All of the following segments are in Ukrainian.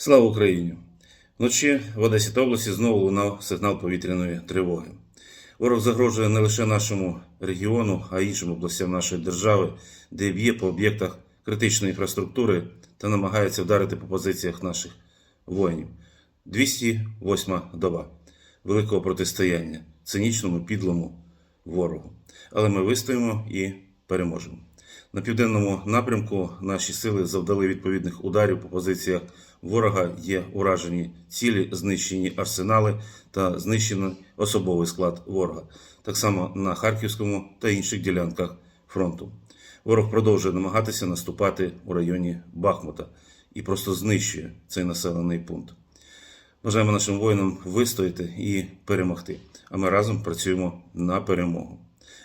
Слава Україні! Вночі в Одесі та області знову лунав сигнал повітряної тривоги. Ворог загрожує не лише нашому регіону, а й іншим областям нашої держави, де б'є по об'єктах критичної інфраструктури та намагається вдарити по позиціях наших воїнів. 208 доба великого протистояння цинічному підлому ворогу. Але ми вистоїмо і переможемо. На південному напрямку наші сили завдали відповідних ударів по позиціях ворога. Є уражені цілі, знищені арсенали та знищений особовий склад ворога. Так само на Харківському та інших ділянках фронту. Ворог продовжує намагатися наступати у районі Бахмута і просто знищує цей населений пункт. Бажаємо нашим воїнам вистояти і перемогти. А ми разом працюємо на перемогу.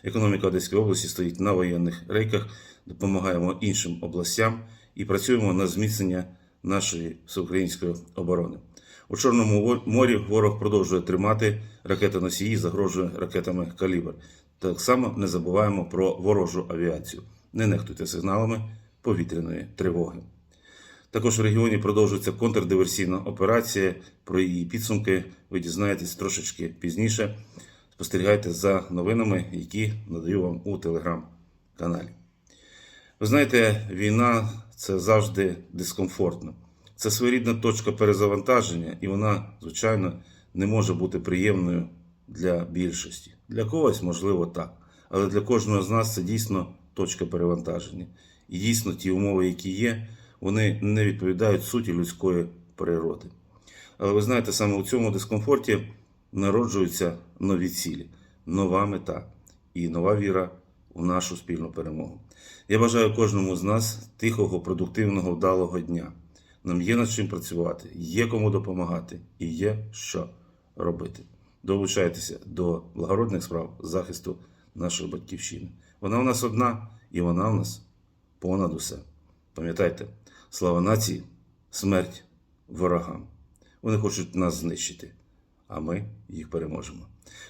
Економіка Одеської області стоїть на воєнних рейках, допомагаємо іншим областям і працюємо на зміцнення нашої всеукраїнської оборони. У Чорному морі ворог продовжує тримати ракетоносії, загрожує ракетами калібр. Так само не забуваємо про ворожу авіацію. Не нехтуйте сигналами повітряної тривоги. Також в регіоні продовжується контрдиверсійна операція. Про її підсумки ви дізнаєтесь трошечки пізніше. Спостерігайте за новинами, які надаю вам у телеграм-каналі. Ви знаєте, війна це завжди дискомфортно. Це своєрідна точка перезавантаження, і вона, звичайно, не може бути приємною для більшості. Для когось, можливо, так. Але для кожного з нас це дійсно точка перевантаження. І дійсно ті умови, які є, вони не відповідають суті людської природи. Але ви знаєте, саме у цьому дискомфорті народжуються нові цілі, нова мета і нова віра у нашу спільну перемогу. Я бажаю кожному з нас тихого, продуктивного, вдалого дня. Нам є над чим працювати, є кому допомагати і є що робити. Долучайтеся до благородних справ захисту нашої батьківщини. Вона у нас одна і вона у нас понад усе. Пам'ятайте, слава нації, смерть ворогам. Вони хочуть нас знищити, а ми їх переможемо.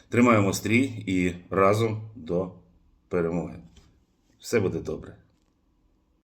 Тримаємо стрій і разом до перемоги. Все буде добре.